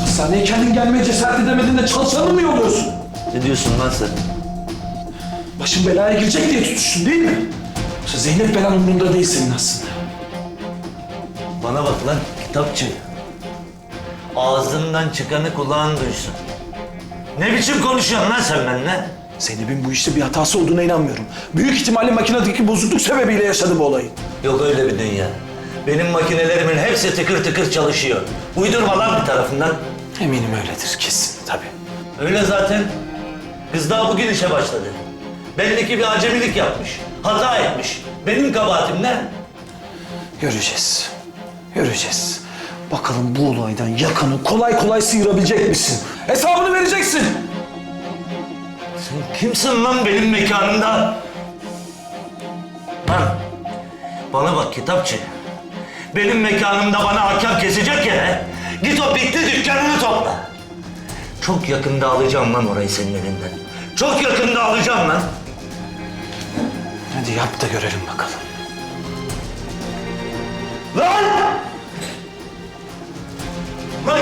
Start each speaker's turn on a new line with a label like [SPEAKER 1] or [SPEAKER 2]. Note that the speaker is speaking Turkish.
[SPEAKER 1] Hastaneye kendin gelmeye cesaret edemedin de çalışanı mı yolluyorsun?
[SPEAKER 2] Ne diyorsun lan sen?
[SPEAKER 1] Başın belaya girecek diye tutuştun değil mi? Yoksa Zeynep belan umurunda değil senin aslında.
[SPEAKER 2] Bana bak lan kitapçı. Ağzından çıkanı kulağın duysun. Ne biçim konuşuyorsun lan sen benimle?
[SPEAKER 1] Zeynep'in bu işte bir hatası olduğuna inanmıyorum. Büyük ihtimalle makinedeki bozukluk sebebiyle yaşadı bu olayı.
[SPEAKER 2] Yok öyle bir dünya. Benim makinelerimin hepsi tıkır tıkır çalışıyor. Uydurma lan bir tarafından.
[SPEAKER 1] Eminim öyledir kesin tabii.
[SPEAKER 2] Öyle zaten. Kız daha bugün işe başladı. Belli ki bir acemilik yapmış. Hata etmiş. Benim kabahatim ne?
[SPEAKER 1] Göreceğiz. Göreceğiz. Bakalım bu olaydan yakanı kolay kolay sıyırabilecek misin? Hesabını vereceksin.
[SPEAKER 2] Sen kimsin lan benim mekanımda? Lan bana bak kitapçı. Benim mekanımda bana hakem kesecek ya. Git o bitti dükkanını topla. Çok yakında alacağım lan orayı senin elinden. Çok yakında alacağım lan.
[SPEAKER 1] Hadi yap da görelim bakalım. Lan!
[SPEAKER 2] Lan